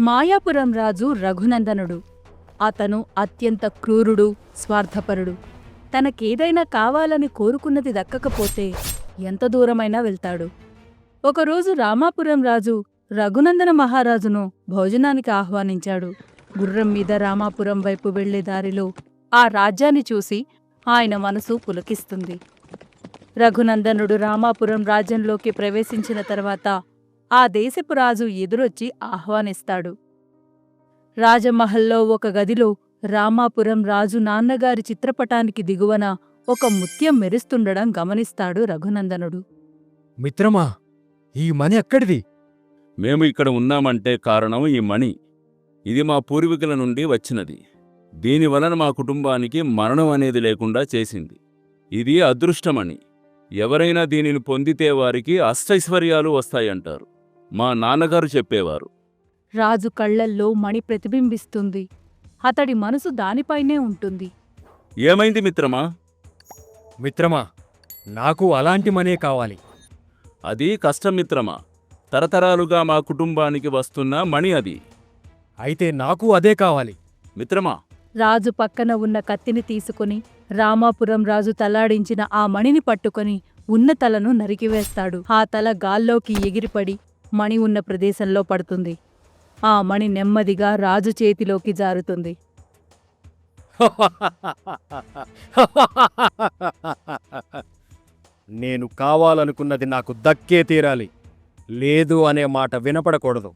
మాయాపురం రాజు రఘునందనుడు. అతను అత్యంత క్రూరుడు స్వార్థపరుడు. తనకేదైనా కావాలని కోరుకున్నది దక్కకపోతే ఎంత దూరమైనా వెళ్తాడు. ఒకరోజు రామాపురం రాజు రఘునందన మహారాజును భోజనానికి ఆహ్వానించాడు. గుర్రం మీద రామాపురం వైపు వెళ్ళే దారిలో ఆ రాజ్యాన్ని చూసి ఆయన మనసు పులకిస్తుంది. రఘునందనుడు రామాపురం రాజ్యంలోకి ప్రవేశించిన తర్వాత ఆ దేశపు రాజు ఎదురొచ్చి ఆహ్వానిస్తాడు. రాజమహల్లో ఒక గదిలో రామాపురం రాజు నాన్నగారి చిత్రపటానికి దిగువన ఒక ముత్యం మెరుస్తుండడం గమనిస్తాడు రఘునందనుడు. మిత్రమా ఈ మని ఎక్కడిది? మేము ఇక్కడ ఉన్నామంటే కారణం ఈ మణి. ఇది మా పూర్వీకుల నుండి వచ్చినది. దీని వలన మా కుటుంబానికి మరణం అనేది లేకుండా చేసింది. ఇది అదృష్టమని ఎవరైనా దీనిని పొందితే వారికి అష్టైశ్వర్యాలు వస్తాయంటారు. మా నాన్నగారు చెప్పేవారు. రాజు కళ్ళల్లో మణి ప్రతిబింబిస్తుంది. అతడి మనసు దానిపైనే ఉంటుంది. ఏమైంది మిత్రమా? మిత్రమా నాకు అలాంటి మనే కావాలి. అది కష్టం మిత్రమా. తరతరాలుగా మా కుటుంబానికి వస్తున్న మణి అది. అయితే నాకు అదే కావాలి. మిత్రమా. రాజు పక్కన ఉన్న కత్తిని తీసుకుని రామాపురం రాజు తలాడించిన ఆ మణిని పట్టుకొని ఉన్న తలను నరికివేస్తాడు. ఆ తల గాల్లోకి ఎగిరిపడి మణి ఉన్న ప్రదేశంలో పడుతుంది. ఆ మణి నెమ్మదిగా రాజు చేతిలోకి జారుతుంది. నేను కావాలనుకున్నది నాకు దక్కే తీరాలి. లేదు అనే మాట వినపడకూడదు.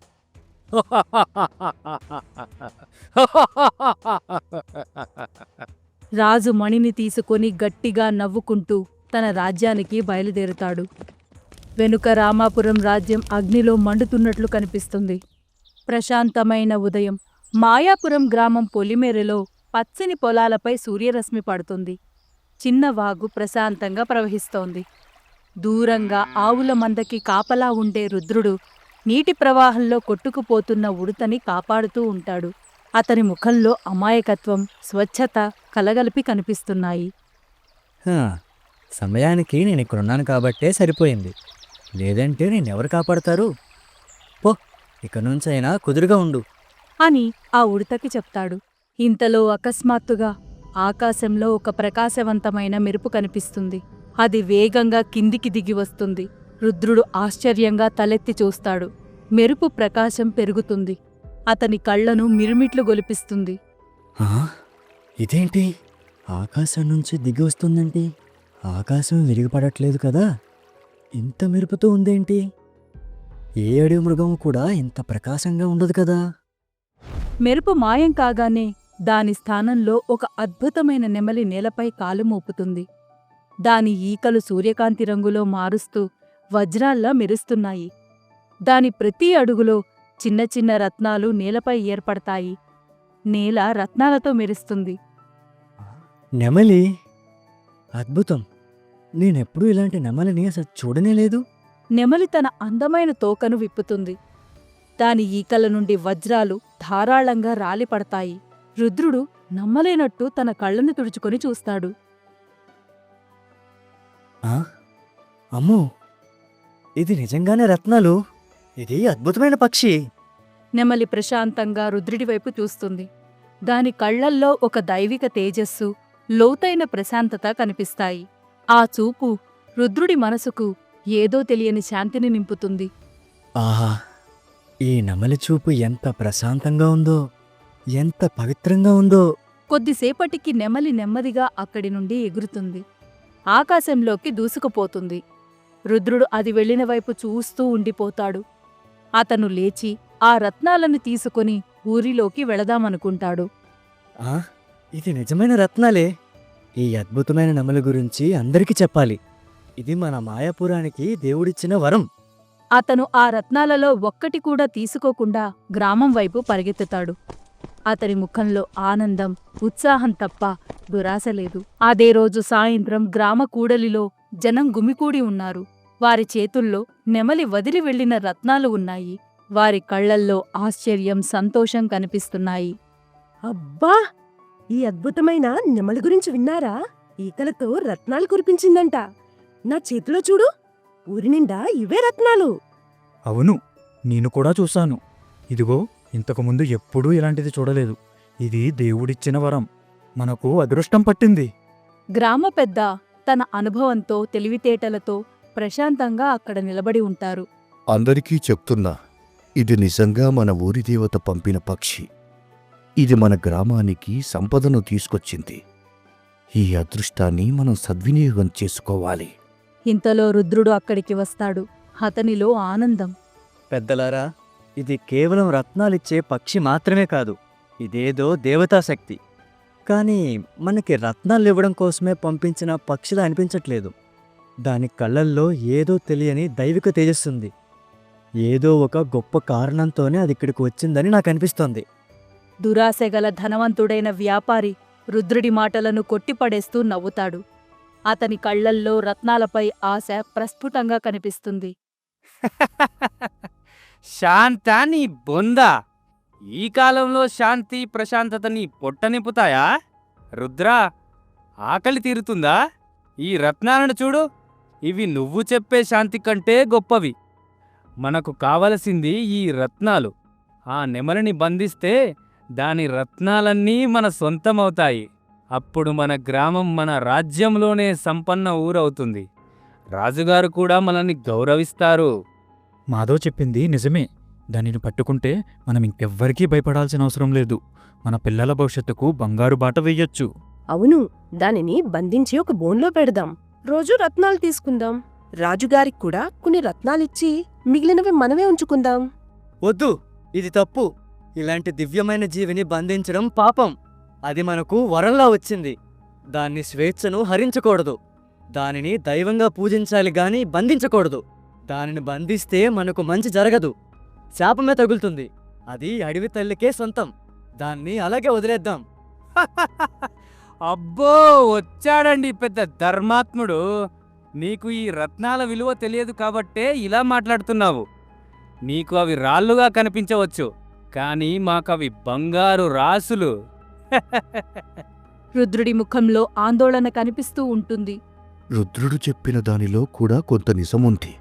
రాజు మణిని తీసుకొని గట్టిగా నవ్వుకుంటూ తన రాజ్యానికి బయలుదేరుతాడు. వెనుక రామాపురం రాజ్యం అగ్నిలో మండుతున్నట్లు కనిపిస్తుంది. ప్రశాంతమైన ఉదయం మాయాపురం గ్రామం పొలిమేరలో పచ్చని పొలాలపై సూర్యరశ్మి పడుతుంది. చిన్న వాగు ప్రశాంతంగా ప్రవహిస్తోంది. దూరంగా ఆవుల మందకి కాపలా ఉండే రుద్రుడు నీటి ప్రవాహంలో కొట్టుకుపోతున్న ఉడతని కాపాడుతూ ఉంటాడు. అతని ముఖంలో అమాయకత్వం స్వచ్ఛత కలగలిపి కనిపిస్తున్నాయి. సమయానికి నేను ఇక్కడున్నాను కాబట్టే సరిపోయింది. లేదంటే నేనెవరు కాపాడతారు? పో ఇక నుంచైనా కుదురుగా ఉండు. అని ఆ ఉడతకి చెప్తాడు. ఇంతలో అకస్మాత్తుగా ఆకాశంలో ఒక ప్రకాశవంతమైన మెరుపు కనిపిస్తుంది. అది వేగంగా కిందికి దిగి వస్తుంది. రుద్రుడు ఆశ్చర్యంగా తలెత్తి చూస్తాడు. మెరుపు ప్రకాశం పెరుగుతుంది. అతని కళ్ళను మిరుమిట్లు గొలిపిస్తుంది. ఇదేంటి? ఆకాశం నుంచి దిగి వస్తుందేంటి ఆకాశం విరిగిపడట్లేదు కదా? ఇంత మెరుపుతూ ఉందేంటి? ఏ అడవి మృగం కూడా ఇంత ప్రకాశంగా ఉండదు కదా? మెరుపు మాయం కాగానే దాని స్థానంలో ఒక అద్భుతమైన నెమలి నేలపై కాలు మోపుతుంది. దాని ఈకలు సూర్యకాంతి రంగులో మారుస్తూ వజ్రాల్లా మెరుస్తున్నాయి. దాని ప్రతి అడుగులో చిన్న చిన్న రత్నాలు నేలపై ఏర్పడతాయి. నేల రత్నాలతో మెరుస్తుంది. నెమలి? అద్భుతం. నేనెప్పుడూ ఇలాంటి నెమలిని అసలు చూడనే లేదు. నెమలి తన అందమైన తోకను విప్పుతుంది. దాని ఈకల నుండి వజ్రాలు ధారాళంగా రాలిపడతాయి. రుద్రుడు నమ్మలేనట్టు తన కళ్ళను తుడుచుకొని చూస్తాడు. ఆ? అమ్మో! ఇది నిజంగానే రత్నాలు? ఇది అద్భుతమైన పక్షి! నెమలి ప్రశాంతంగా రుద్రుడి వైపు చూస్తుంది. దాని కళ్ళల్లో ఒక దైవిక తేజస్సు లోతైన ప్రశాంతత కనిపిస్తాయి. ఆ చూపు రుద్రుడి మనసుకు ఏదో తెలియని శాంతిని నింపుతుంది. ఆహా ఈ నెమలి చూపు ఎంత ప్రశాంతంగా ఉందో ఎంత పవిత్రంగా ఉందో. కొద్దిసేపటికి నెమలి నెమ్మదిగా అక్కడి నుండి ఎగురుతుంది. ఆకాశంలోకి దూసుకుపోతుంది. రుద్రుడు అది వెళ్ళిన వైపు చూస్తూ ఉండిపోతాడు. అతను లేచి ఆ రత్నాలను తీసుకొని ఊరిలోకి వెళదామనుకుంటాడు. ఆ ఇది నిజమైన రత్నాలే. ఈ అద్భుతమైన నమల గురించి అందరికీ చెప్పాలి. ఇది మన మాయాపురానికి దేవుడిచ్చిన వరం. అతను ఆ రత్నాలలో ఒక్కటి కూడా తీసుకోకుండా గ్రామం వైపు పరిగెత్తుతాడు. అతని ముఖంలో ఆనందం ఉత్సాహం తప్ప దురాశ లేదు. అదే రోజు సాయంత్రం గ్రామ కూడలిలో జనం గుమికూడి ఉన్నారు. వారి చేతుల్లో నెమలి వదిలి వెళ్ళిన రత్నాలు ఉన్నాయి. వారి కళ్ళల్లో ఆశ్చర్యం సంతోషం కనిపిస్తున్నాయి. అబ్బా! ఈ అద్భుతమైన నెమలి గురించి విన్నారా? ఈకలతో రత్నాలు కురిపించిందంట. నా చేతిలో చూడు ఊరి నిండా ఇవే రత్నాలు. అవును నేను కూడా చూశాను. ఇదిగో ఇంతకుముందు ఎప్పుడూ ఇలాంటిది చూడలేదు. ఇది దేవుడిచ్చిన వరం. మనకు అదృష్టం పట్టింది. గ్రామ పెద్ద తన అనుభవంతో తెలివితేటలతో ప్రశాంతంగా అక్కడ నిలబడి ఉంటారు. అందరికీ చెప్తున్నా ఇది నిజంగా మన ఊరి దేవత పంపిన పక్షి. ఇది మన గ్రామానికి సంపదను తీసుకొచ్చింది. ఈ అదృష్టాన్ని మనం సద్వినియోగం చేసుకోవాలి. ఇంతలో రుద్రుడు అక్కడికి వస్తాడు. అతనిలో ఆనందం. పెద్దలారా ఇది కేవలం రత్నాలిచ్చే పక్షి మాత్రమే కాదు ఇదేదో దేవతా శక్తి. కానీ మనకి రత్నాలు ఇవ్వడం కోసమే పంపించిన పక్షిలా అనిపించట్లేదు. దాని కళ్ళల్లో ఏదో తెలియని దైవిక తేజస్సుంది. ఏదో ఒక గొప్ప కారణంతోనే అది ఇక్కడికి వచ్చిందని నాకు అనిపిస్తోంది. దురాశగల ధనవంతుడైన వ్యాపారి రుద్రుడి మాటలను కొట్టిపడేస్తూ నవ్వుతాడు. అతని కళ్ళల్లో రత్నాలపై ఆశ ప్రస్ఫుటంగా కనిపిస్తుంది. శాంత నీ బొందా! ఈ కాలంలో శాంతి ప్రశాంతతని పొట్టనిపుతాయా రుద్రా ఆకలి తీరుతుందా? ఈ రత్నాలను చూడు. ఇవి నువ్వు చెప్పే శాంతి కంటే గొప్పవి. మనకు కావలసింది ఈ రత్నాలు. ఆ నెమలిని బంధిస్తే దాని రత్నాలన్నీ మన సొంతమవుతాయి. అప్పుడు మన గ్రామం మన రాజ్యంలోనే సంపన్న ఊరవుతుంది. రాజుగారు కూడా మనల్ని గౌరవిస్తారు. మాధవ్ చెప్పింది నిజమే. దానిని పట్టుకుంటే మనం ఇంకెవ్వరికీ భయపడాల్సిన అవసరం లేదు. మన పిల్లల భవిష్యత్తుకు బంగారు బాట వెయ్యొచ్చు అవును దానిని బంధించి ఒక బోన్లో పెడదాం. రోజు రత్నాలు తీసుకుందాం. రాజుగారికి కూడా కొన్ని రత్నాలిచ్చి మిగిలినవి మనమే ఉంచుకుందాం. వద్దు ఇది తప్పు. ఇలాంటి దివ్యమైన జీవిని బంధించడం పాపం. అది మనకు వరంలా వచ్చింది. దాన్ని స్వేచ్ఛను హరించకూడదు. దానిని దైవంగా పూజించాలి గాని బంధించకూడదు. దానిని బంధిస్తే మనకు మంచి జరగదు. శాపమే తగులుతుంది. అది అడవి తల్లికే సొంతం. దాన్ని అలాగే వదిలేద్దాం. అబ్బో! వచ్చాడండి పెద్ద ధర్మాత్ముడు. నీకు ఈ రత్నాల విలువ తెలియదు కాబట్టే ఇలా మాట్లాడుతున్నావు. నీకు అవి రాళ్ళుగా కనిపించవచ్చు. కానీ మాకవి బంగారు రాసులు. రుద్రుడి ముఖంలో ఆందోళన కనిపిస్తూ ఉంటుంది. రుద్రుడు చెప్పిన దానిలో కూడా కొంత నిజముంది.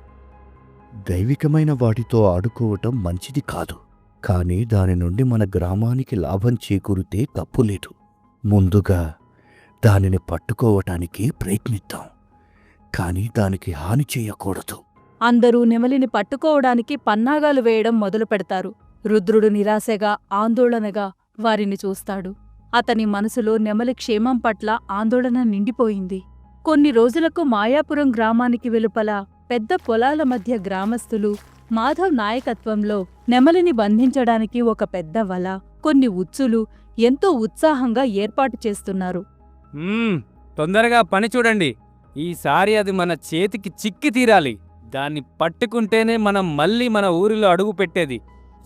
దైవికమైన వాటితో ఆడుకోవటం మంచిది కాదు. కానీ దాని నుండి మన గ్రామానికి లాభం చేకూరితే తప్పులేదు ముందుగా దానిని పట్టుకోవటానికి ప్రయత్నిద్దాం. కానీ దానికి హాని చేయకూడదు. అందరూ నెమలిని పట్టుకోవడానికి పన్నాగాలు వేయడం మొదలు పెడతారు రుద్రుడు నిరాశగా ఆందోళనగా వారిని చూస్తాడు. అతని మనసులో నెమలి క్షేమం పట్ల ఆందోళన నిండిపోయింది. కొన్ని రోజులకు మాయాపురం గ్రామానికి వెలుపల పెద్ద పొలాల మధ్య గ్రామస్తులు మాధవ్ నాయకత్వంలో నెమలిని బంధించడానికి ఒక పెద్ద వల కొన్ని ఉచ్చులు ఎంతో ఉత్సాహంగా ఏర్పాటు చేస్తున్నారు. తొందరగా పని చూడండి. ఈసారి అది మన చేతికి చిక్కి తీరాలి. దాన్ని పట్టుకుంటేనే మనం మళ్ళీ మన ఊరిలో అడుగు పెట్టేది.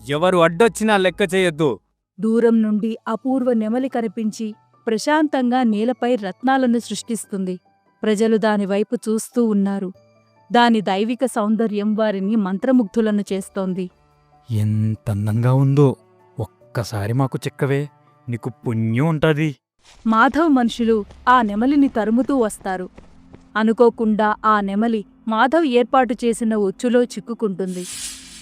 ఎవరు అడ్డొచ్చినా లెక్క చేయొద్దు. దూరం నుండి అపూర్వ నెమలి కనిపించి ప్రశాంతంగా నేలపై రత్నాలను సృష్టిస్తుంది. ప్రజలు దానివైపు చూస్తూ ఉన్నారు. దాని దైవిక సౌందర్యం వారిని మంత్రముగ్ధులను చేస్తోంది. ఎంత అందంగా ఉందో. ఒక్కసారి మాకు చెక్కవే. నీకు పుణ్యం ఉంటది. మాధవ్ మనుషులు ఆ నెమలిని తరుముతూ వస్తారు. అనుకోకుండా ఆ నెమలి మాధవ్ ఏర్పాటు చేసిన ఉచ్చులో చిక్కుకుంటుంది.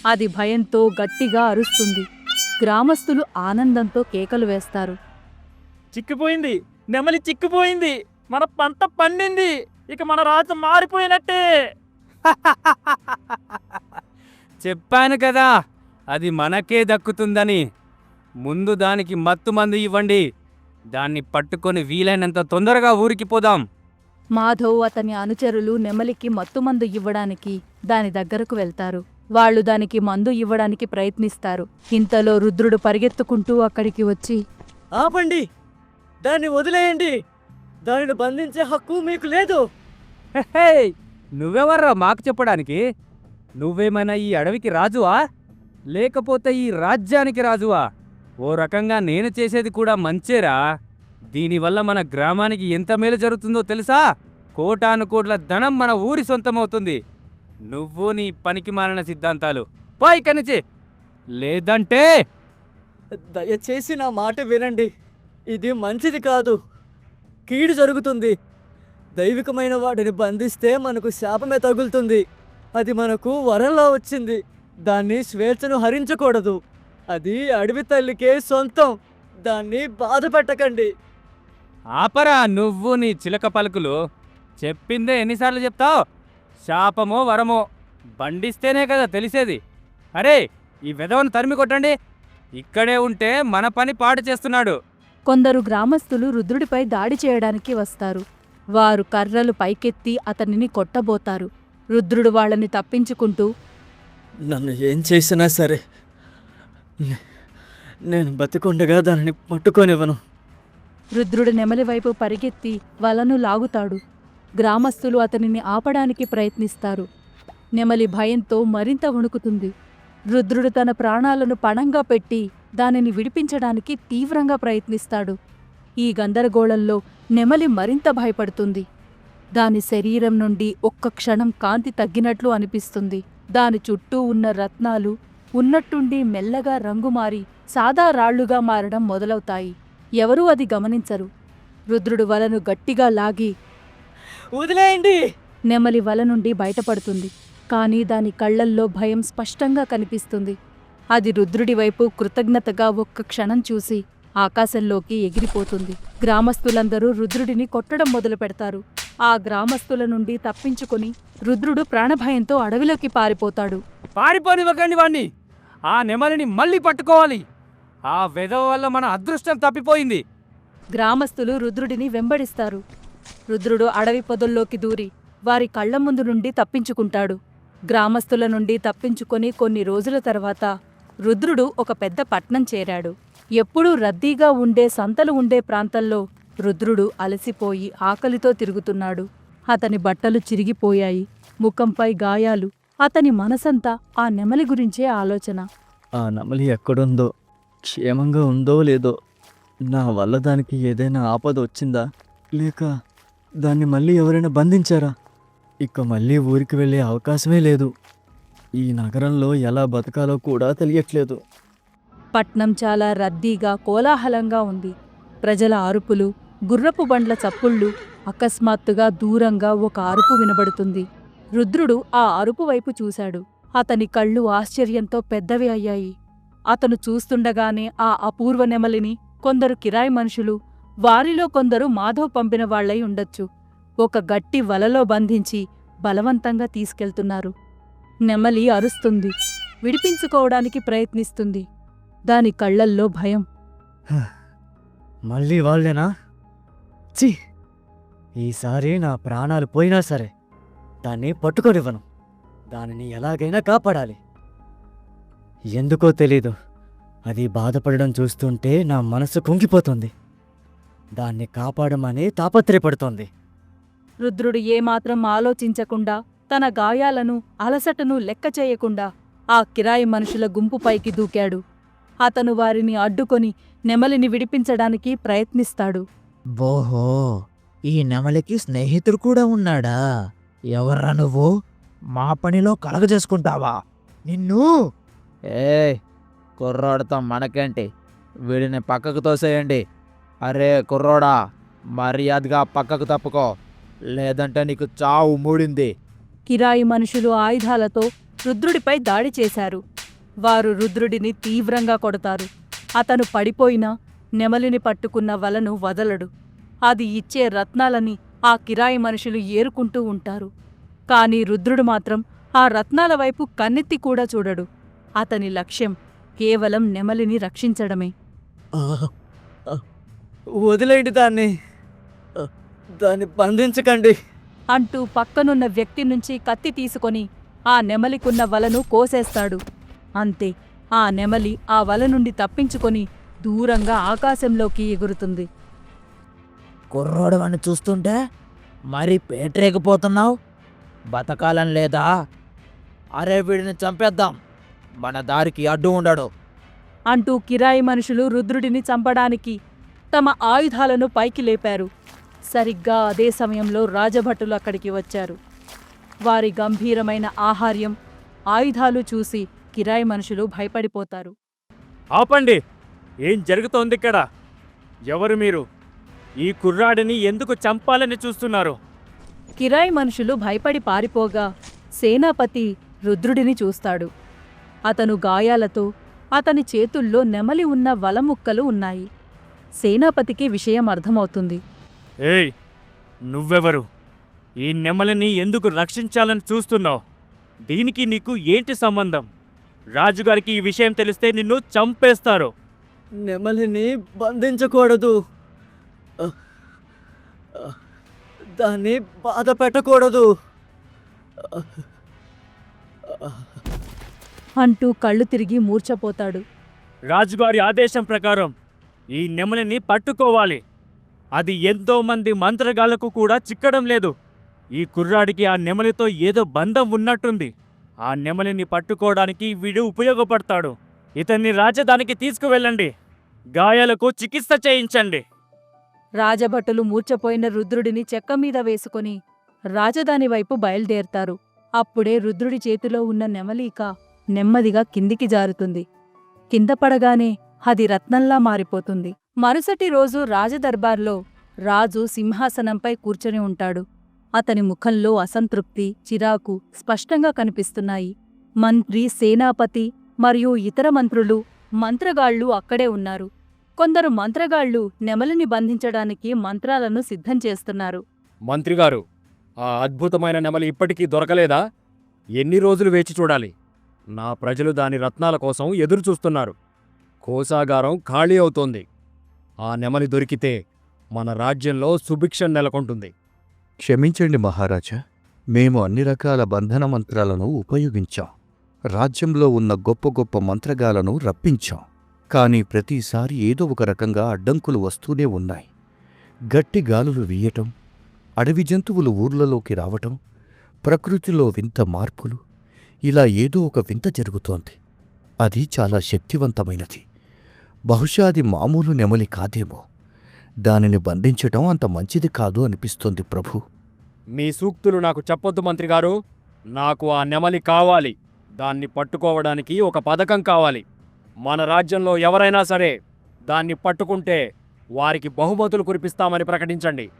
అది భయంతో గట్టిగా అరుస్తుంది. గ్రామస్తులు ఆనందంతో కేకలు వేస్తారు. చిక్కిపోయింది. నెమలి చిక్కిపోయింది. మన పంట పండింది. ఇక మన రాజు మారిపోయినట్టే. చెప్పాను కదా అది మనకే దక్కుతుందని. ముందు దానికి మత్తు మందు ఇవ్వండి. దాన్ని పట్టుకొని వీలైనంత తొందరగా ఊరికి పోదాం. మాధవ్ అతని అనుచరులు నెమలికి మత్తుమందు ఇవ్వడానికి దాని దగ్గరకు వెళ్తారు. వాళ్ళు దానికి మందు ఇవ్వడానికి ప్రయత్నిస్తారు. ఇంతలో రుద్రుడు పరిగెత్తుకుంటూ అక్కడికి వచ్చి ఆపండి! దాన్ని వదిలేయండి! దానిని బంధించే హక్కు మీకు లేదు! హే నువ్వెవర్రా మాకు చెప్పడానికి? నువ్వేమైనా ఈ అడవికి రాజువా? లేకపోతే ఈ రాజ్యానికి రాజువా? ఓ రకంగా నేను చేసేది కూడా మంచేరా? దీనివల్ల మన గ్రామానికి ఎంత మేలు జరుగుతుందో తెలుసా? కోటాను కోట్ల ధనం మన ఊరి సొంతమవుతుంది. నువ్వు నీ పనికి మాలిన సిద్ధాంతాలు. పో ఇక్కడి నుంచి. లేదంటే. దయచేసి నా మాట వినండి. ఇది మంచిది కాదు. కీడు జరుగుతుంది. దైవికమైన వాటిని బంధిస్తే మనకు శాపమే తగులుతుంది. అది మనకు వరంలా వచ్చింది. దాన్ని స్వేచ్ఛను హరించకూడదు. అది అడవి తల్లికే సొంతం. దాన్ని బాధ పెట్టకండి. ఆపరా నువ్వు నీ చిలక పలుకులు. చెప్పిందే ఎన్నిసార్లు చెప్తావు? శాపమో వరమో బండిస్తేనే కదా తెలిసేది. అరే ఈ విధవను తరిమి కొట్టండి. ఇక్కడే ఉంటే మన పని పాడు చేస్తున్నాడు. కొందరు గ్రామస్తులు రుద్రుడిపై దాడి చేయడానికి వస్తారు. వారు కర్రలు పైకెత్తి అతనిని కొట్టబోతారు. రుద్రుడు వాళ్ళని తప్పించుకుంటూ నన్ను ఏం చేసినా సరే నేను బతికుండగా దానిని పట్టుకొనివ్వను. రుద్రుడు నెమలి వైపు పరిగెత్తి వలను లాగుతాడు. గ్రామస్తులు అతనిని ఆపడానికి ప్రయత్నిస్తారు. నెమలి భయంతో మరింత వణుకుతుంది. రుద్రుడు తన ప్రాణాలను పణంగా పెట్టి దానిని విడిపించడానికి తీవ్రంగా ప్రయత్నిస్తాడు. ఈ గందరగోళంలో నెమలి మరింత భయపడుతుంది. దాని శరీరం నుండి ఒక్క క్షణం కాంతి తగ్గినట్లు అనిపిస్తుంది. దాని చుట్టూ ఉన్న రత్నాలు ఉన్నట్టుండి మెల్లగా రంగు మారి సాదా రాళ్ళుగా మారడం మొదలవుతాయి. ఎవరూ అది గమనించరు. రుద్రుడు వలను గట్టిగా లాగి వదిలేయండి. నెమలి వల నుండి బయటపడుతుంది. కానీ దాని కళ్ళల్లో భయం స్పష్టంగా కనిపిస్తుంది. అది రుద్రుడి వైపు కృతజ్ఞతగా ఒక్క క్షణం చూసి ఆకాశంలోకి ఎగిరిపోతుంది. గ్రామస్తులందరూ రుద్రుడిని కొట్టడం మొదలు పెడతారు. ఆ గ్రామస్తుల నుండి తప్పించుకొని రుద్రుడు ప్రాణభయంతో అడవిలోకి పారిపోతాడు. పారిపోనివ్వకండి వాణ్ణి. ఆ నెమలిని మళ్ళీ పట్టుకోవాలి. ఆ విధవ వల్ల మన అదృష్టం తప్పిపోయింది. గ్రామస్తులు రుద్రుడిని వెంబడిస్తారు. రుద్రుడు అడవి పొదల్లోకి దూరి వారి కళ్ళ ముందు నుండి తప్పించుకుంటాడు. గ్రామస్తుల నుండి తప్పించుకొని కొన్ని రోజుల తర్వాత రుద్రుడు ఒక పెద్ద పట్నం చేరాడు. ఎప్పుడూ రద్దీగా ఉండే సంతలు ఉండే ప్రాంతంలో రుద్రుడు అలసిపోయి ఆకలితో తిరుగుతున్నాడు. అతని బట్టలు చిరిగిపోయాయి. ముఖంపై గాయాలు. అతని మనసంతా ఆ నెమలి గురించే ఆలోచన. ఆ నెమలి ఎక్కడుందో? క్షేమంగా ఉందో లేదో? నా వల్ల దానికి ఏదైనా ఆపద వచ్చిందా? లేక దాన్ని మళ్ళీ ఎవరైనా బంధించారా? ఇక మళ్ళీ ఊరికి వెళ్ళే అవకాశమే లేదు. ఈ నగరంలో ఎలా బతకాలో కూడా తెలియట్లేదు. పట్నం చాలా రద్దీగా కోలాహలంగా ఉంది. ప్రజల అరుపులు గుర్రపు బండ్ల చప్పుళ్ళు అకస్మాత్తుగా దూరంగా ఒక అరుపు వినబడుతుంది. రుద్రుడు ఆ అరుపు వైపు చూశాడు. అతని కళ్ళు ఆశ్చర్యంతో పెద్దవి అయ్యాయి. అతను చూస్తుండగానే ఆ అపూర్వ నెమలిని కొందరు కిరాయి మనుషులు వారిలో కొందరు మాధవ్ పంపిన వాళ్ళై ఉండొచ్చు. ఒక గట్టి వలలో బంధించి బలవంతంగా తీసుకెళ్తున్నారు. నెమలి అరుస్తుంది. విడిపించుకోవడానికి ప్రయత్నిస్తుంది. దాని కళ్ళల్లో భయం. మళ్ళీ వాళ్ళేనా? చి ఈసారి నా ప్రాణాలు పోయినా సరే దాన్ని పట్టుకొనివ్వను. దానిని ఎలాగైనా కాపాడాలి. ఎందుకో తెలీదు. అది బాధపడడం చూస్తుంటే నా మనసు కుంగిపోతుంది. దాన్ని కాపాడమని తాపత్రయపడుతోంది. రుద్రుడు ఏమాత్రం ఆలోచించకుండా తన గాయాలను అలసటను లెక్క చేయకుండా ఆ కిరాయి మనుషుల గుంపుపైకి దూకాడు. అతను వారిని అడ్డుకొని నెమలిని విడిపించడానికి ప్రయత్నిస్తాడు. ఓహో ఈ నెమలికి స్నేహితుడు కూడా ఉన్నాడా? ఎవర్రా నువ్వు? మా పనిలో కలగజేసుకుంటావా? నిన్ను? ఏ కుర్రోడితో మనకేంటి? వీడిని పక్కకు తోసేయండి. అరే కుర్రోడా మర్యాదగా పక్కకు తప్పుకో. లేదంటే నీకు చావు మూడింది. కిరాయి మనుషులు ఆయుధాలతో రుద్రుడిపై దాడి చేశారు. వారు రుద్రుడిని తీవ్రంగా కొడతారు. అతను పడిపోయినా నెమలిని పట్టుకున్న వలను వదలడు. అది ఇచ్చే రత్నాలని ఆ కిరాయి మనుషులు ఏరుకుంటూ ఉంటారు. కాని రుద్రుడు మాత్రం ఆ రత్నాల వైపు కన్నెత్తి కూడా చూడడు. అతని లక్ష్యం కేవలం నెమలిని రక్షించడమే. వదిలేయండి దాన్ని. దాన్ని బంధించకండి. అంటూ పక్కనున్న వ్యక్తి నుంచి కత్తి తీసుకొని ఆ నెమలికున్న వలను కోసేస్తాడు. అంతే ఆ నెమలి ఆ వల నుండి తప్పించుకొని దూరంగా ఆకాశంలోకి ఎగురుతుంది. కుర్రోడు అని చూస్తుంటే మరి పేటరేగిపోతున్నావు? బతకాలని లేదా? అరే వీడిని చంపేద్దాం. మన దారికి అడ్డు ఉండడు. అంటూ కిరాయి మనుషులు రుద్రుడిని చంపడానికి తమ ఆయుధాలను పైకి లేపారు. సరిగ్గా అదే సమయంలో రాజభటులు అక్కడికి వచ్చారు. వారి గంభీరమైన ఆహార్యం ఆయుధాలు చూసి కిరాయి మనుషులు భయపడిపోతారు. ఆపండి! ఏం జరుగుతోంది ఇక్కడ? ఎవరు మీరు? ఈ కుర్రాడిని ఎందుకు చంపాలని చూస్తున్నారు? కిరాయి మనుషులు భయపడి పారిపోగా సేనాపతి రుద్రుడిని చూస్తాడు. అతను గాయాలతో అతని చేతుల్లో నెమలి ఉన్న వలముక్కలు ఉన్నాయి. సేనాపతికి విషయం అర్థమవుతుంది. ఏయ్ నువ్వెవరు? ఈ నెమలిని ఎందుకు రక్షించాలని చూస్తున్నావు? దీనికి నీకు ఏంటి సంబంధం? రాజుగారికి ఈ విషయం తెలిస్తే నిన్ను చంపేస్తారు. నెమలిని బంధించకూడదు. దాన్ని బాధ పెట్టకూడదు. అంటూ కళ్ళు తిరిగి మూర్ఛపోతాడు. రాజుగారి ఆదేశం ప్రకారం ఈ నెమలిని పట్టుకోవాలి. అది ఎంతోమంది మంత్రగాళ్ళకు కూడా చిక్కడం లేదు. ఈ కుర్రాడికి ఆ నెమలితో ఏదో బంధం ఉన్నట్టుంది. ఆ నెమలిని పట్టుకోవడానికి వీడు ఉపయోగపడతాడు. ఇతన్ని రాజధానికి తీసుకువెళ్ళండి. గాయాలకు చికిత్స చేయించండి. రాజభటులు మూర్చపోయిన రుద్రుడిని చెక్క మీద వేసుకొని రాజధాని వైపు బయలుదేరతారు. అప్పుడే రుద్రుడి చేతిలో ఉన్న నెమలీక నెమ్మదిగా కిందికి జారుతుంది. కింద పడగానే అది రత్నంలా మారిపోతుంది. మరుసటి రోజు రాజదర్బార్లో రాజు సింహాసనంపై కూర్చొని ఉంటాడు. అతని ముఖంలో అసంతృప్తి చిరాకు స్పష్టంగా కనిపిస్తున్నాయి. మంత్రి సేనాపతి మరియు ఇతర మంత్రులు మంత్రగాళ్ళు అక్కడే ఉన్నారు. కొందరు మంత్రగాళ్ళు నెమలిని బంధించడానికి మంత్రాలను సిద్ధం చేస్తున్నారు. మంత్రిగారు ఆ అద్భుతమైన నెమలి ఇప్పటికీ దొరకలేదా? ఎన్ని రోజులు వేచి చూడాలి? నా ప్రజలు దాని రత్నాల కోసం ఎదురు చూస్తున్నారు కోశాగారం ఖాళీ అవుతోంది. ఆ నెమలి దొరికితే మన రాజ్యంలో సుభిక్షం నెలకొంటుంది. క్షమించండి మహారాజా మేము అన్ని రకాల బంధన మంత్రాలను ఉపయోగించాం. రాజ్యంలో ఉన్న గొప్ప గొప్ప మంత్రగాలను రప్పించాం. కానీ ప్రతిసారి ఏదో ఒక రకంగా అడ్డంకులు వస్తూనే ఉన్నాయి. గట్టి గాలులు వీయటం అడవి జంతువులు ఊర్లలోకి రావటం ప్రకృతిలో వింత మార్పులు ఇలా ఏదో ఒక వింత జరుగుతోంది. అది చాలా శక్తివంతమైనది. బహుశా అది మామూలు నెమలి కాదేమో. దానిని బంధించటం అంత మంచిది కాదు అనిపిస్తోంది ప్రభు. మీ సూక్తులు నాకు చెప్పొద్దు మంత్రిగారు నాకు ఆ నెమలి కావాలి. దాన్ని పట్టుకోవడానికి ఒక పథకం కావాలి. మన రాజ్యంలో ఎవరైనా సరే దాన్ని పట్టుకుంటే వారికి బహుమతులు కురిపిస్తామని ప్రకటించండి.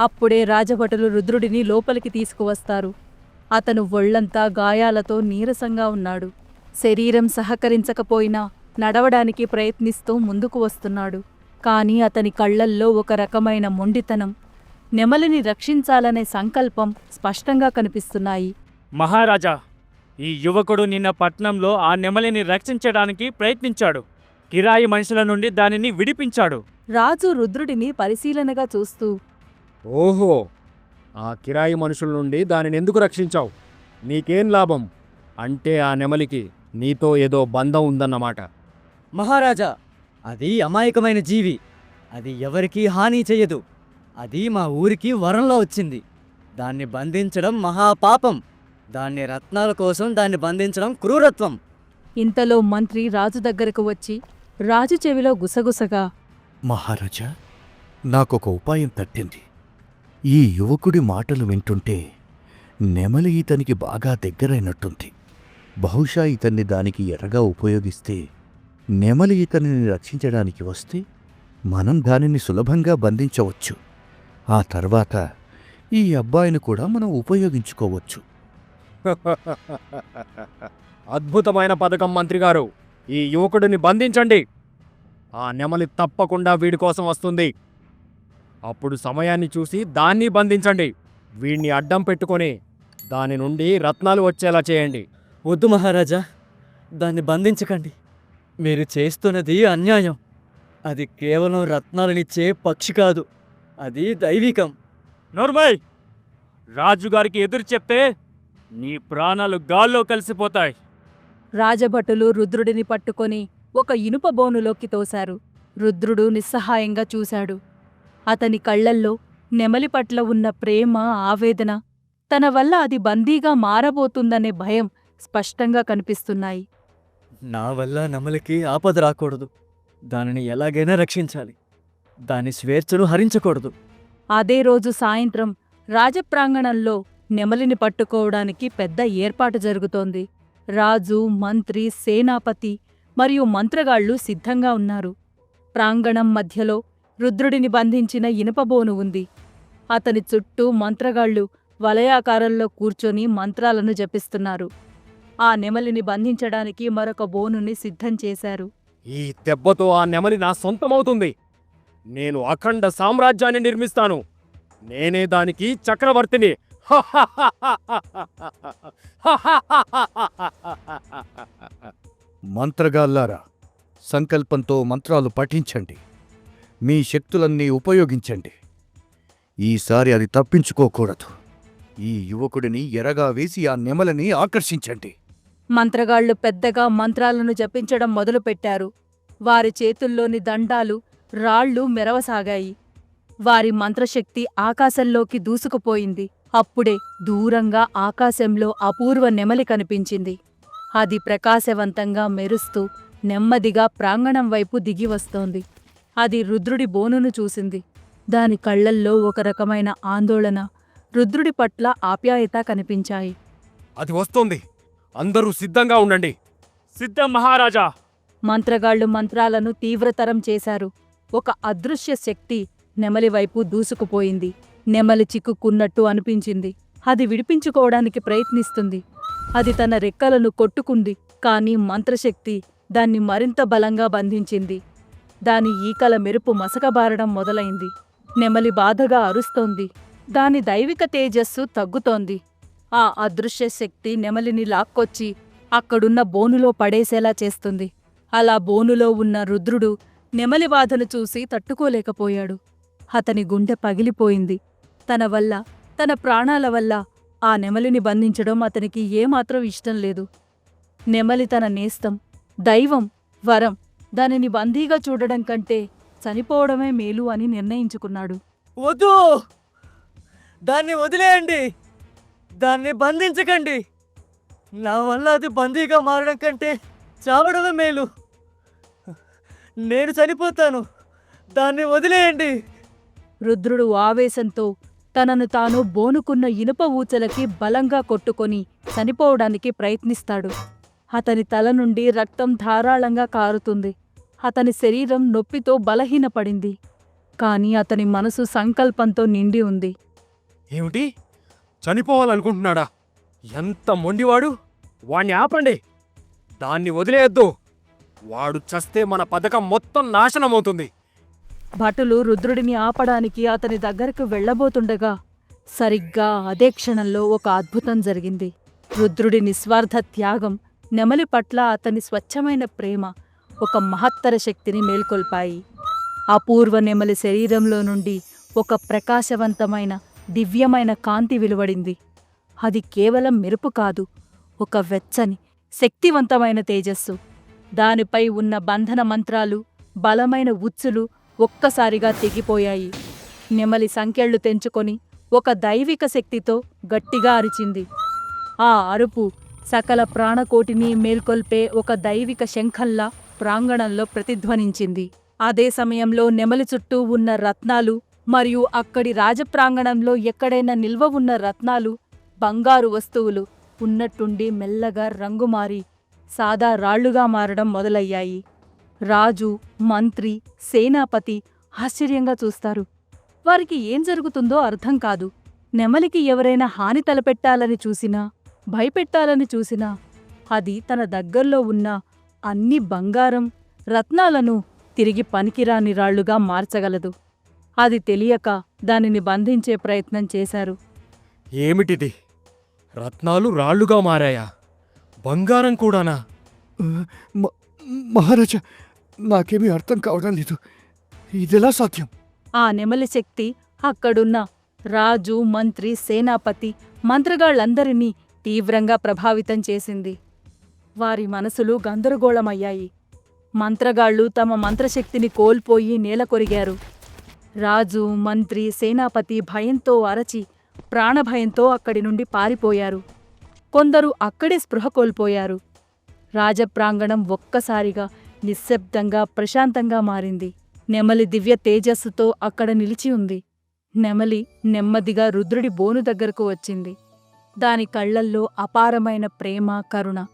అప్పుడే రాజభటులు రుద్రుడిని లోపలికి తీసుకువస్తారు. అతను ఒళ్ళంతా గాయాలతో నీరసంగా ఉన్నాడు. శరీరం సహకరించకపోయినా నడవడానికి ప్రయత్నిస్తూ ముందుకు వస్తున్నాడు. కాని అతని కళ్ళల్లో ఒక రకమైన మొండితనం నెమలిని రక్షించాలనే సంకల్పం స్పష్టంగా కనిపిస్తున్నాయి. మహారాజా ఈ యువకుడు నిన్న పట్నంలో ఆ నెమలిని రక్షించడానికి ప్రయత్నించాడు. కిరాయి మనుషుల నుండి దానిని విడిపించాడు. రాజు రుద్రుడిని పరిశీలనగా చూస్తూ ఓహో ఆ కిరాయి మనుషుల నుండి దానిని ఎందుకు రక్షించావు? నీకేం లాభం? అంటే ఆ నెమలికి నీతో ఏదో బంధం ఉందన్నమాట. మహారాజా అది అమాయకమైన జీవి. అది ఎవరికీ హాని చెయ్యదు అది మా ఊరికి వరంలో వచ్చింది. దాన్ని బంధించడం మహాపాపం. దాన్ని రత్నాల కోసం దాన్ని బంధించడం క్రూరత్వం. ఇంతలో మంత్రి రాజు దగ్గరకు వచ్చి రాజు చెవిలో గుసగుసగా మహారాజా నాకొక ఉపాయం తట్టింది. ఈ యువకుడి మాటలు వింటుంటే నెమలి ఇతనికి బాగా దగ్గరైనట్టుంది. బహుశా ఇతన్ని దానికి ఎర్రగా ఉపయోగిస్తే నెమలి ఇతనిని రక్షించడానికి వస్తే మనం దానిని సులభంగా బంధించవచ్చు. ఆ తర్వాత ఈ అబ్బాయిని కూడా మనం ఉపయోగించుకోవచ్చు. అద్భుతమైన పథకం మంత్రిగారు. ఈ యువకుడిని బంధించండి. ఆ నెమలి తప్పకుండా వీడి కోసం వస్తుంది. అప్పుడు సమయాన్ని చూసి దాన్ని బంధించండి. వీణ్ణి అడ్డం పెట్టుకొని దాని నుండి రత్నాలు వచ్చేలా చేయండి. వద్దు మహారాజా దాన్ని బంధించకండి. మీరు చేస్తున్నది అన్యాయం. అది కేవలం రత్నాలనిచ్చే పక్షి కాదు. అది దైవికం. నోర్మై రాజుగారికి ఎదురు చెప్తే నీ ప్రాణాలు గాల్లో కలిసిపోతాయి. రాజభటులు రుద్రుడిని పట్టుకొని ఒక ఇనుప బోనులోకి తోశారు. రుద్రుడు నిస్సహాయంగా చూశాడు. అతని కళ్ళల్లో నెమలి పట్ల ఉన్న ప్రేమ ఆవేదన తన వల్ల అది బందీగా మారబోతుందనే భయం స్పష్టంగా కనిపిస్తున్నాయి. నా వల్ల నమలికి ఆపద రాకూడదు. దానిని ఎలాగైనా రక్షించాలి. దాని స్వేచ్ఛను హరించకూడదు. అదే రోజు సాయంత్రం రాజప్రాంగణంలో నెమలిని పట్టుకోవడానికి పెద్ద ఏర్పాటు జరుగుతోంది. రాజు మంత్రి సేనాపతి మరియు మంత్రగాళ్ళు సిద్ధంగా ఉన్నారు. ప్రాంగణం మధ్యలో రుద్రుడిని బంధించిన ఇనుపబోను ఉంది. అతని చుట్టూ మంత్రగాళ్ళు వలయాకారంలో కూర్చొని మంత్రాలను జపిస్తున్నారు. ఆ నెమలిని బంధించడానికి మరొక బోనుని సిద్ధం చేశారు. ఈ దెబ్బతో ఆ నెమలి నా సొంతమవుతుంది. నేను అఖండ సామ్రాజ్యాన్ని నిర్మిస్తాను. నేనే దానికి చక్రవర్తిని. మంత్రగాల్లారా సంకల్పంతో మంత్రాలు పఠించండి. మీ శక్తులన్నీ ఉపయోగించండి. ఈసారి అది తప్పించుకోకూడదు. ఈ యువకుడిని ఎరగా వేసి ఆ నెమలని ఆకర్షించండి. మంత్రగాళ్ళు పెద్దగా మంత్రాలను జపించడం మొదలుపెట్టారు. వారి చేతుల్లోని దండాలు రాళ్ళు మెరవసాగాయి. వారి మంత్రశక్తి ఆకాశంలోకి దూసుకుపోయింది. అప్పుడే దూరంగా ఆకాశంలో అపూర్వ నెమలి కనిపించింది. అది ప్రకాశవంతంగా మెరుస్తూ నెమ్మదిగా ప్రాంగణం వైపు దిగివస్తోంది అది రుద్రుడి బోనును చూసింది. దాని కళ్ళల్లో ఒక రకమైన ఆందోళన రుద్రుడి పట్ల ఆప్యాయత కనిపించాయి. అది వస్తోంది. అందరూ సిద్ధంగా ఉండండి. సిద్ధం మహారాజా. మంత్రగాళ్ళు మంత్రాలను తీవ్రతరం చేశారు. ఒక అదృశ్య శక్తి నెమలి వైపు దూసుకుపోయింది. నెమలి చిక్కుకున్నట్టు అనిపించింది. అది విడిపించుకోవడానికి ప్రయత్నిస్తుంది. అది తన రెక్కలను కొట్టుకుంది కాని మంత్రశక్తి దాన్ని మరింత బలంగా బంధించింది. దాని ఈకల మెరుపు మసకబారడం మొదలైంది. నెమలి బాధగా అరుస్తోంది. దాని దైవిక తేజస్సు తగ్గుతోంది. ఆ అదృశ్య శక్తి నెమలిని లాక్కొచ్చి అక్కడున్న బోనులో పడేసేలా చేస్తుంది. అలా బోనులో ఉన్న రుద్రుడు నెమలి బాధను చూసి తట్టుకోలేకపోయాడు. అతని గుండె పగిలిపోయింది. తన వల్ల తన ప్రాణాల వల్ల ఆ నెమలిని బంధించడం అతనికి ఏమాత్రం ఇష్టం లేదు. నెమలి తన నేస్తం దైవం వరం దానిని బందీగా చూడడం కంటే చనిపోవడమే మేలు అని నిర్ణయించుకున్నాడు. వద్దు! దాన్ని వదిలేయండి! దాన్ని బంధించకండి. నా వల్ల అది బందీగా మారడం కంటే చావడమే మేలు. నేను చనిపోతాను. దాన్ని వదిలేయండి. రుద్రుడు ఆవేశంతో తనను తాను బోనుకున్న ఇనుప ఊచలకి బలంగా కొట్టుకొని చనిపోవడానికి ప్రయత్నిస్తాడు. అతని తల నుండి రక్తం ధారాళంగా కారుతుంది. అతని శరీరం నొప్పితో బలహీనపడింది. కాని అతని మనసు సంకల్పంతో నిండి ఉంది. ఏమిటి? చనిపోవాలనుకుంటున్నాడా? ఎంత మొండివాడు? వాణ్ణి ఆపండి. దాన్ని వదిలేయొద్దు. వాడు చస్తే మన పథకం మొత్తం నాశనమవుతుంది. భటులు రుద్రుడిని ఆపడానికి అతని దగ్గరకు వెళ్ళబోతుండగా సరిగ్గా అదే క్షణంలో ఒక అద్భుతం జరిగింది. రుద్రుడి నిస్వార్థ త్యాగం నెమలి పట్ల అతని స్వచ్ఛమైన ప్రేమ ఒక మహత్తర శక్తిని మేల్కొల్పాయి. అపూర్వ నెమలి శరీరంలో నుండి ఒక ప్రకాశవంతమైన దివ్యమైన కాంతి వెలువడింది. అది కేవలం మెరుపు కాదు ఒక వెచ్చని శక్తివంతమైన తేజస్సు. దానిపై ఉన్న బంధన మంత్రాలు బలమైన ఉచ్చులు ఒక్కసారిగా తెగిపోయాయి. నెమలి సంకెళ్ళు తెంచుకొని ఒక దైవిక శక్తితో గట్టిగా అరిచింది. ఆ అరుపు సకల ప్రాణకోటిని మేల్కొల్పే ఒక దైవిక శంఖంలా ప్రాంగణంలో ప్రతిధ్వనించింది. అదే సమయంలో నెమలి చుట్టూ ఉన్న రత్నాలు మరియు అక్కడి రాజప్రాంగణంలో ఎక్కడైనా నిల్వ ఉన్న రత్నాలు బంగారు వస్తువులు ఉన్నట్టుండి మెల్లగా రంగుమారి సాదా రాళ్ళుగా మారడం మొదలయ్యాయి. రాజు మంత్రి సేనాపతి ఆశ్చర్యంగా చూస్తారు. వారికి ఏం జరుగుతుందో అర్థం కాదు. నెమలికి ఎవరైనా హాని తలపెట్టాలని చూసినా భయపెట్టాలని చూసినా అది తన దగ్గర్లో ఉన్న అన్ని బంగారం రత్నాలను తిరిగి పనికిరాని రాళ్ళుగా మార్చగలదు. అది తెలియక దానిని బంధించే ప్రయత్నం చేశారు. ఏమిటిది? రత్నాలు రాళ్ళుగా మారాయా? బంగారం కూడానా? మహారాజా నాకేమీ అర్థం కావడం లేదు. ఇదెలా సాధ్యం? ఆ నెమలి శక్తి అక్కడున్న రాజు మంత్రి సేనాపతి మంత్రగాళ్ళందరినీ తీవ్రంగా ప్రభావితం చేసింది. వారి మనసులు గందరగోళమయ్యాయి. మంత్రగాళ్ళు తమ మంత్రశక్తిని కోల్పోయి నేలకొరిగారు. రాజు మంత్రి సేనాపతి భయంతో అరచి ప్రాణభయంతో అక్కడి నుండి పారిపోయారు. కొందరు అక్కడే స్పృహ కోల్పోయారు. రాజప్రాంగణం ఒక్కసారిగా నిశ్శబ్దంగా ప్రశాంతంగా మారింది. నెమలి దివ్య తేజస్సుతో అక్కడ నిలిచి ఉంది. నెమలి నెమ్మదిగా రుద్రుడి బోను దగ్గరకు వచ్చింది. దాని కళ్ళల్లో అపారమైన ప్రేమ కరుణ.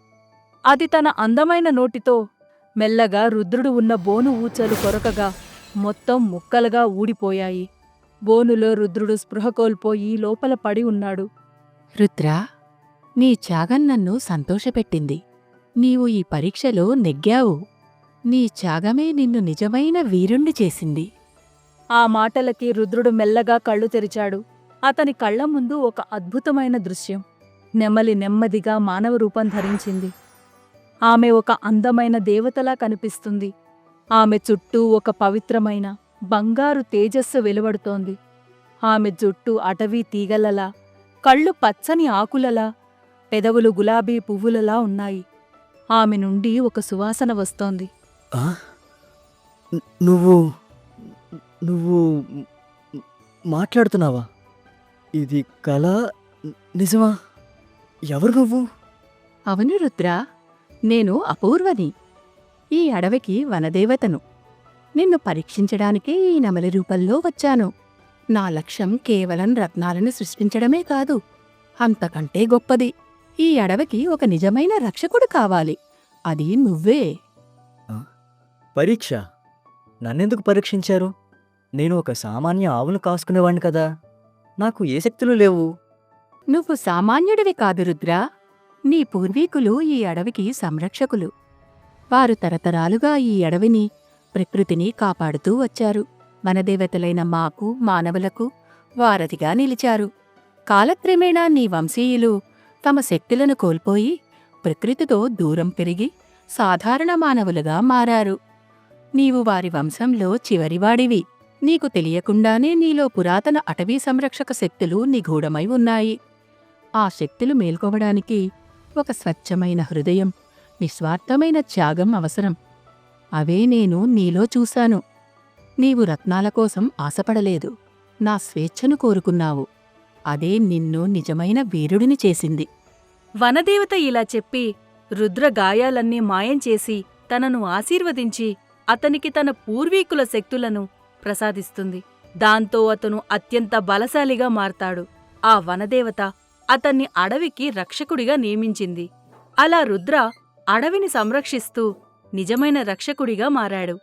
అది తన అందమైన నోటితో మెల్లగా రుద్రుడు ఉన్న బోను ఊచలు కొరకగా మొత్తం ముక్కలుగా ఊడిపోయాయి. బోనులో రుద్రుడు స్పృహ కోల్పోయి లోపల పడి ఉన్నాడు. రుద్రా నీ త్యాగం నన్ను సంతోషపెట్టింది. నీవు ఈ పరీక్షలో నెగ్గావు. నీ త్యాగమే నిన్ను నిజమైన వీరుణ్ణి చేసింది. ఆ మాటలకి రుద్రుడు మెల్లగా కళ్ళు తెరిచాడు. అతని కళ్ళ ముందు ఒక అద్భుతమైన దృశ్యం. నెమలి నెమ్మదిగా మానవ రూపం ధరించింది. ఆమె ఒక అందమైన దేవతలా కనిపిస్తుంది. ఆమె చుట్టూ ఒక పవిత్రమైన బంగారు తేజస్సు వెలువడుతోంది. ఆమె జుట్టు అటవీ తీగలలా కళ్ళు పచ్చని ఆకులలా పెదవులు గులాబీ పువ్వులలా ఉన్నాయి. ఆమె నుండి ఒక సువాసన వస్తోంది. నువ్వు నువ్వు మాట్లాడుతున్నావా? ఇది కళ నిజమా? ఎవరు నువ్వు? అవును రుద్రా నేను అపూర్వని. ఈ అడవికి వనదేవతను. నిన్ను పరీక్షించడానికే ఈ నమలి రూపంలో వచ్చాను. నా లక్ష్యం కేవలం రత్నాలను సృష్టించడమే కాదు. అంతకంటే గొప్పది. ఈ అడవికి ఒక నిజమైన రక్షకుడు కావాలి. అది నువ్వే. పరీక్ష? నన్నెందుకు పరీక్షించారు? నేను ఒక సామాన్య ఆవును కాసుకునేవాణ్ణి కదా. నాకు ఏ శక్తులు లేవు? నువ్వు సామాన్యుడివి కాదు రుద్రా. నీ పూర్వీకులు ఈ అడవికి సంరక్షకులు. వారు తరతరాలుగా ఈ అడవిని ప్రకృతిని కాపాడుతూ వచ్చారు. వనదేవతలైన మాకు మానవులకు వారధిగా నిలిచారు. కాలక్రమేణా నీ వంశీయులు తమ శక్తులను కోల్పోయి ప్రకృతితో దూరం పెరిగి సాధారణ మానవులుగా మారారు. నీవు వారి వంశంలో చివరివాడివి. నీకు తెలియకుండానే నీలో పురాతన అటవీ సంరక్షక శక్తులు నిగూఢమై ఉన్నాయి. ఆ శక్తులు మేల్కోవడానికి ఒక స్వచ్ఛమైన హృదయం నిస్వార్థమైన త్యాగం అవసరం. అవే నేను నీలో చూశాను. నీవు రత్నాల కోసం ఆశపడలేదు. నా స్వేచ్ఛను కోరుకున్నావు. అదే నిన్ను నిజమైన వీరుడిని చేసింది. వనదేవత ఇలా చెప్పి రుద్ర గాయాలన్నీ మాయం చేసి తనను ఆశీర్వదించి అతనికి తన పూర్వీకుల శక్తులను ప్రసాదిస్తుంది. దాంతో అతను అత్యంత బలశాలిగా మారతాడు. ఆ వనదేవత అతన్ని అడవికి రక్షకుడిగా నియమించింది. అలా రుద్ర అడవిని సంరక్షిస్తూ నిజమైన రక్షకుడిగా మారాడు.